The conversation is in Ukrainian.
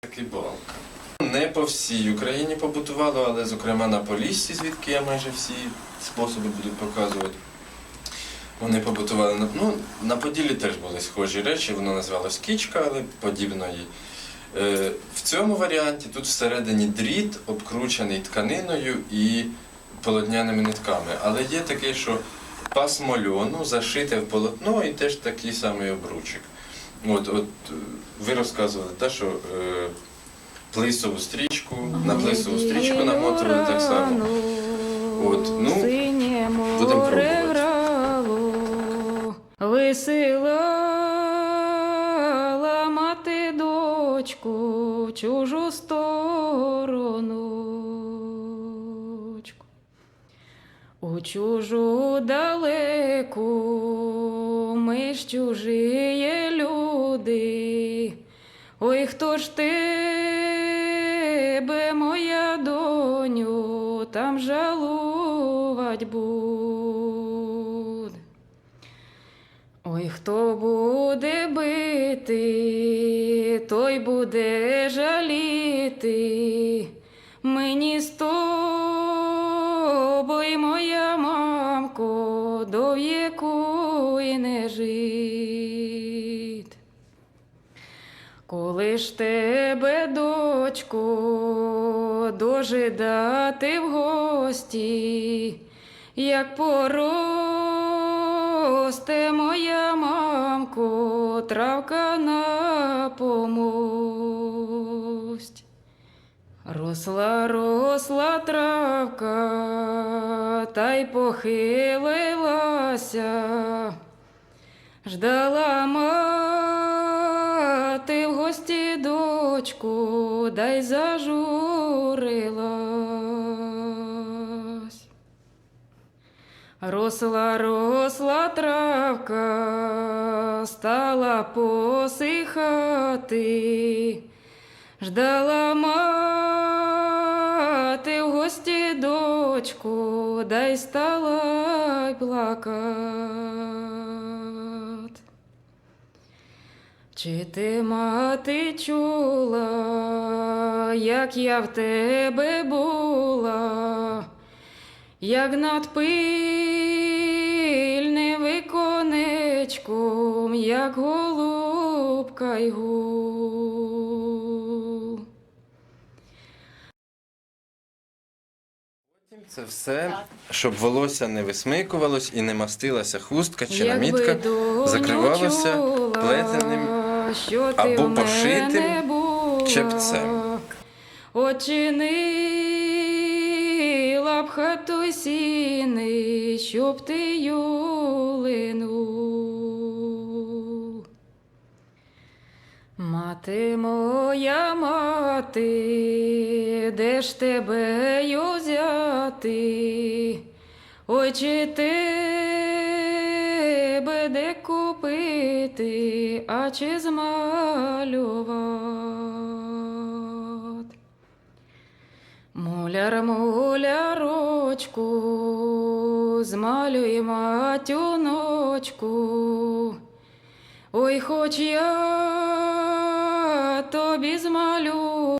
Такий балка. Не по всій Україні побутувало, але зокрема на Поліссі, звідки я майже всі способи буду показувати. Вони побутували на ну, на Поділлі теж були схожі речі, воно називалось кічка, але подібно їй. Е, в цьому варіанті тут всередині дріт, обкручений тканиною і полотняними нитками. Але є таке, що пасмо льону зашите в полотно і теж такий самий обручик. От, от ви розказували те, що е, плисову стрічку, на плисову стрічку намотували так само. От, ну, будемо пробувати. грало, висилала мати дочку в чужу стороночку. У чужу далеку ми ж люди. Ой, хто ж тебе, моя доню, там жалувать буде. Ой, хто буде бити, той буде жаліти. Мені з тобою, моя мамко, до Коли ж тебе, дочко, дожидати в гості, як поросте моя мамко, травка на помость. Росла, росла травка, та й похилилася. Ждала мати дочку, да й зажурилась. Росла, росла травка, стала посихати. Ждала мати в гості дочку, да й стала й Чи ти, мати, чула, як я в тебе була, як над пильним виконечком, як голубка й гул. Це все, щоб волосся не висмикувалось і не мастилася хустка чи намітка. закривалося плетеним що ти або в мене пошитим була, чепцем. Очинила б хату сіни, щоб ти юлинув. Мати моя мати, де ж тебе? Ой, чи тебе де купити, а чи змалювати? Муляр, мулярочку, змалюй матюночку. Ой, хоч я тобі змалюю